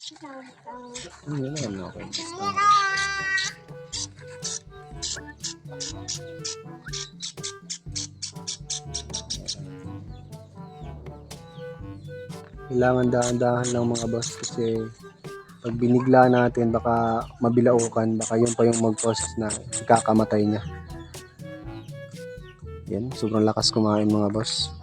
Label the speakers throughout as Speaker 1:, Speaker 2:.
Speaker 1: Ano naman, okay. Kailangan dahan-dahan lang mga boss kasi pag binigla natin baka mabilaukan baka yun pa yung mag-cause na ikakamatay niya. Yan, sobrang lakas kumain mga boss.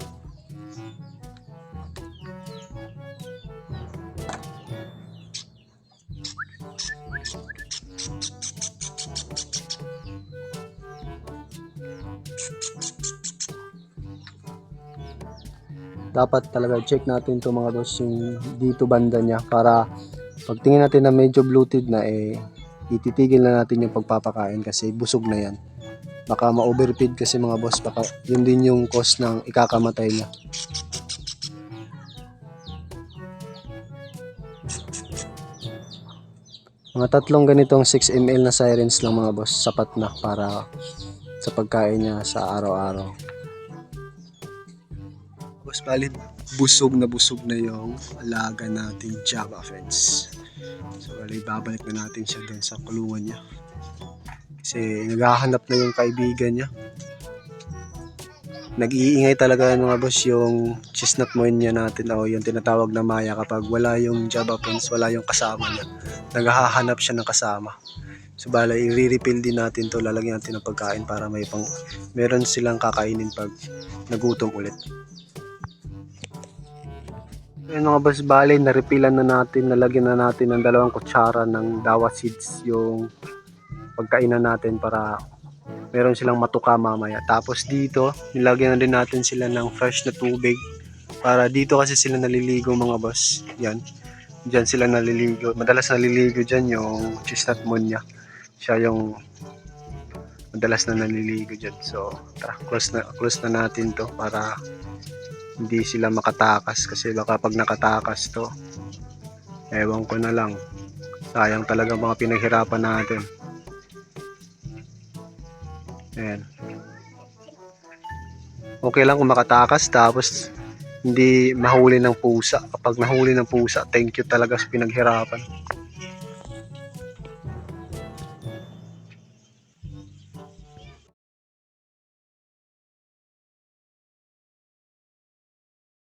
Speaker 1: Dapat talaga check natin to mga boss yung dito banda niya para pag tingin natin na medyo bloated na eh ititigil na natin yung pagpapakain kasi busog na yan. Baka ma-overfeed kasi mga boss baka yun din yung cause ng ikakamatay niya. Mga tatlong ganitong 6 ml na sirens lang mga boss sapat na para sa pagkain niya sa araw-araw Boss Balin, busog na busog na yung alaga nating Java fence. So, bali, babalik na natin siya doon sa kulungan niya. Kasi naghahanap na yung kaibigan niya. Nag-iingay talaga mga boss yung chestnut niya natin o yung tinatawag na maya kapag wala yung Java fence, wala yung kasama niya. Naghahanap siya ng kasama. So bala, i-refill din natin to lalagyan natin ng pagkain para may pang meron silang kakainin pag nagutom ulit. Ayun mga boss, bale, narepilan na natin, nalagyan na natin ng dalawang kutsara ng dawa seeds yung pagkainan natin para meron silang matuka mamaya. Tapos dito, nilagyan na din natin sila ng fresh na tubig para dito kasi sila naliligo mga boss. Yan. Diyan sila naliligo. Madalas naliligo dyan yung chestnut moon niya. Siya yung madalas na naliligo dyan. So, tara, close na, close na natin to para hindi sila makatakas kasi baka pag nakatakas to ewan ko na lang. Sayang talaga mga pinaghirapan natin. Ayan. Okay lang kung makatakas tapos hindi mahuli ng pusa. Kapag nahuli ng pusa thank you talaga sa pinaghirapan